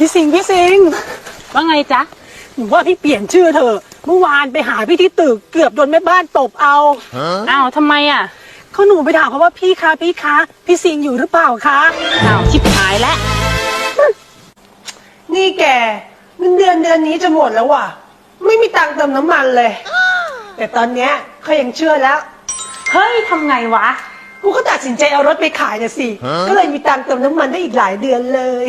พี่สิงห์พี่สิงห์ว่าไงจ๊ะ หนูว่าพี่เปลี่ยนชื่อเถอะเมื่อวานไปหาพี่ที่ตึกเกือบโดนแม่บ้านตบเอาอ้าวทำไมอะเขาหนูไปถามเขาว่าพี่คะพี่คะพี่สิงห์อยู่หรือเปล่าคะอ้าวชิบหายแล้วนี่แกเงินเดือนเดือนนี้จะหมดแล้วว่ะ ไม่มีตังค์เติมน้ำมันเลย แต่ตอนเนี้ยเขายังเชื่อแล้ว เฮ้ยทำไงวะ กูก็ตัดสินใจเอารถไปขายนะสิ ก็เลยมีตังค์เติมน้ำมันได้อีกหลายเดือนเลย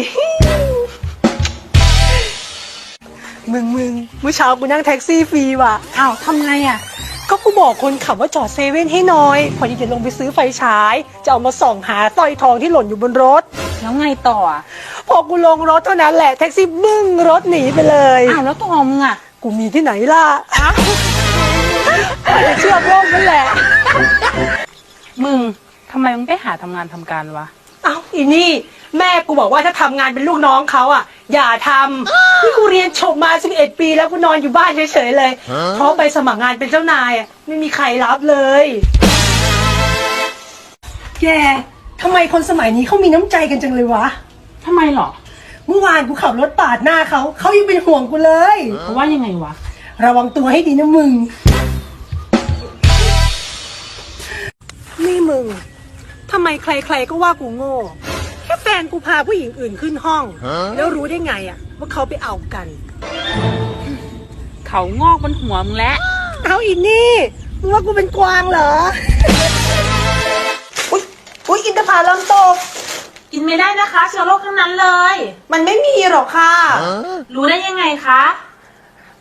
มึงมึงเมื่อเช้ากูนั่งแท็กซี่ฟรีว่ะอ้าวทำไงอะ ก็กูบอกคนขับว่าจอดเซเว่นให้หน่อย พอดีจะลงไปซื้อไฟฉาย จะเอามาส่องหาสร้อยทองที่หล่นอยู่บนรถ แล้วไงต่ออะพอกูลงรถเท่านั้นแหละแท็กซี่บึ้งรถหนีไปเลย อ้าวแล้วตัวมึงอะกูมีที่ไหนล่ะจะเชื่อโลกนั่นแหละ มึงทำไมมึงไปหาทำงานทำการวะ เอ้าอีนี่ แม่กูบอกว่าถ้าทำงานเป็นลูกน้องเขาอะ อย่าทำ นี่กูเรียนจบมา 11 ปีแล้วกูนอนอยู่บ้านเฉยๆเลย เพราะไปสมัครงานเป็นเจ้านายอะไม่มีใครรับเลย แกทำไมคนสมัยนี้เขามีน้ำใจกันจังเลยวะ ทำไมหรอ เมื่อวานกูขับรถปาดหน้าเขา เขายังเป็นห่วงกูเลย เพราะว่ายังไงวะ ระวังตัวให้ดีนะมึง นี่มึง ทำไมใครๆก็ว่ากูโง่ แค่แฟนกูพาผู้หญิงอื่นขึ้นห้อง แล้วรู้ได้ไงอะ ว่าเขาไปเอากัน เขางอกบนหัวมึงแล้ว เอาอีนี่มึงว่ากูเป็นกวางเหรอ อุ๊ยอุ๊ยอินทผลัมตก กินไม่ได้นะคะเชื้อโรคทั้งนั้นเลย มันไม่มีหรอกค่ะ รู้ได้ยังไงคะ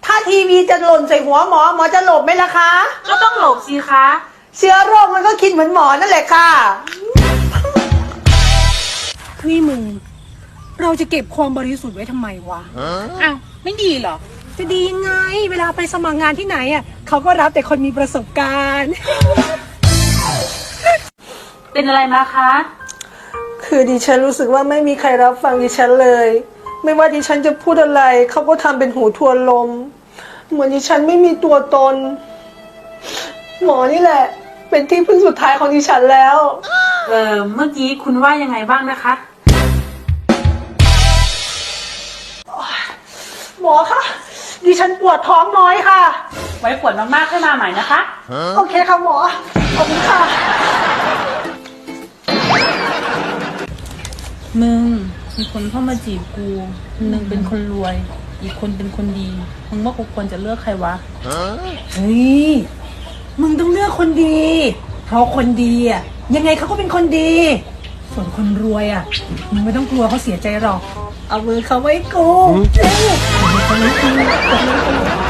ถ้าทีวีจะหล่นใส่หัวหมอหมอจะหลบไหมล่ะคะ ก็ต้องหลบสิคะ เชื้อโรคมันก็คิดเหมือนหมอนั่นแหละค่ะ นี่มึง เราจะเก็บความบริสุทธิ์ไว้ทำไมวะอ้าวไม่ดีเหรอ จะดียังไง เวลาไปสมัครงานที่ไหนอะเขาก็รับแต่คนมีประสบการณ์ เป็นอะไรมาคะ คือดิฉันรู้สึกว่าไม่มีใครรับฟังดิฉันเลย ไม่ว่าดิฉันจะพูดอะไร เขาก็ทำเป็นหูทวนลม เหมือนดิฉันไม่มีตัวตน หมอนี่แหละ เป็นที่พึ่งสุดท้ายของดิฉันแล้ว เออเมื่อกี้คุณว่ายังไงบ้างนะคะ มอคะดิฉันปวดท้องน้อยค่ะ ไว้ปวดมากๆค่อยมาใหม่นะคะ โอเคค่ะหมอ ขอบคุณค่ะ มึง มีคนเข้ามาจีบกูคนหนึ่งเป็นคนรวย อีกคนเป็นคนดี มึงว่ากูควรจะเลือกใครวะ เฮ้ย มึงต้องเลือกคนดี เพราะคนดีอะ ยังไงเขาก็เป็นคนดี ส่วนคนรวยอะ มึงไม่ต้องกลัวเขาเสียใจหรอก เอามือเขาไว้กูเร็ว